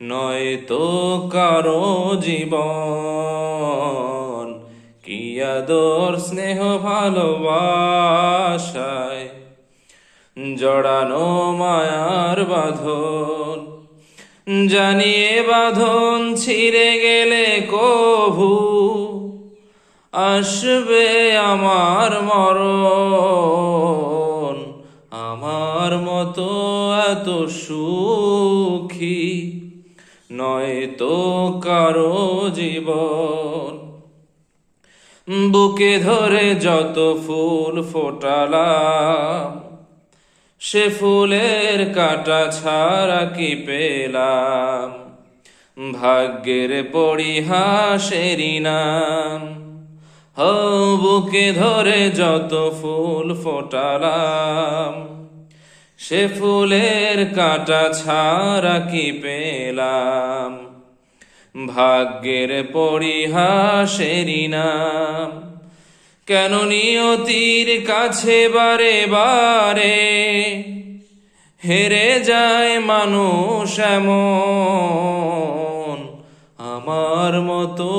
নয় তো কারও জীবন, কি স্নেহ, ভালোবাসায়? জড়ানো মায়ার বাঁধন, জানিয়ে বাঁধন, ছিঁড়ে গেলে কভু, আসবে আমার মরণ। আমার মতো এত সুখী নয় তো কারও জীবন। বুকে ধরে যত ফুল ফোটালাম, সে ফুলের কাটা ছাড়া কি পেলাম? ভাগ্যের পরিহাসেরই নাম হো বুকে ধরে যত ফুল ফোটালাম সে ফুলের কাটা ছাড়া কি পেলাম? ভাগ্যের পরিহাসেরই নাম কেন নিয়তির কাছে বারে বারে হেরে যায় মানুষ এমন? আমার মতো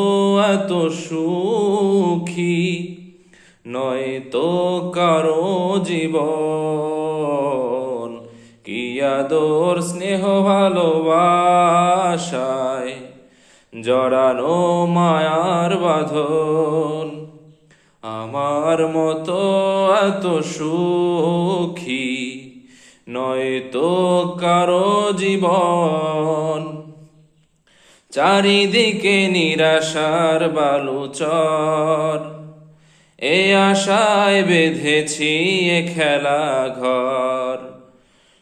এত সুখী নয় তো কারও জীবন। আদর, স্নেহ, ভালোবাসায় জড়ানো মায়ার বাঁধন। আমার মতো এত সুখী নয় তো কারও জীবন। চারিদিকে নিরাশার বালুচর এ আশায় বেঁধেছি এ খেলা ঘর।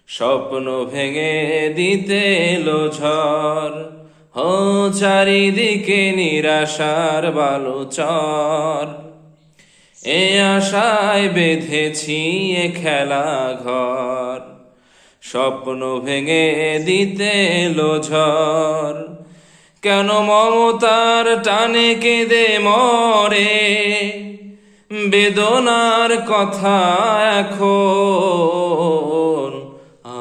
স্বপ্ন ভেঙে দিতে এলো ঝড়। হো চারিদিকে নিরাশার বালুচর এ আশায় বেঁধেছি এ খেলা ঘর। স্বপ্ন ভেঙে দিতে এলো ঝড়। কেন মমতার টানে কেঁদে মরে? বেদনার কথা এখন